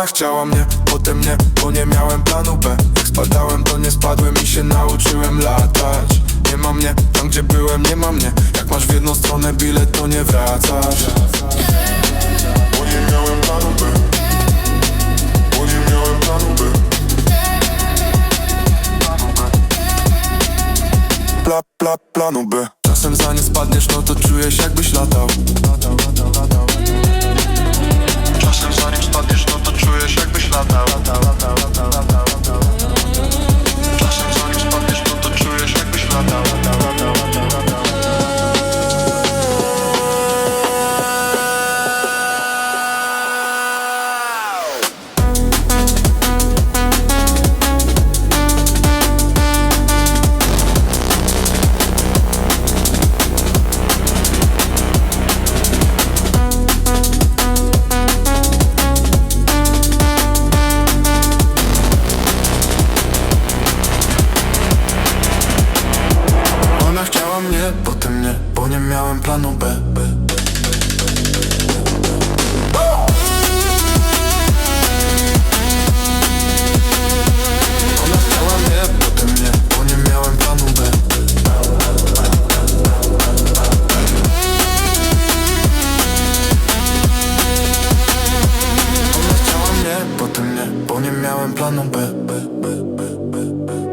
Ona chciała mnie, potem nie, bo nie miałem planu B. Jak spadałem to nie spadłem i się nauczyłem latać. Nie ma mnie, tam gdzie byłem nie ma mnie. Jak masz w jedną stronę bilet to nie wracasz. Bo nie miałem planu B. Bo nie miałem planu B. Pla, pla, planu B. Czasem za nie spadniesz, no to czujesz jakbyś latał potem nie, bo nie miałem planu B, nie, bo nie miałem planu B B, B, B, B, B,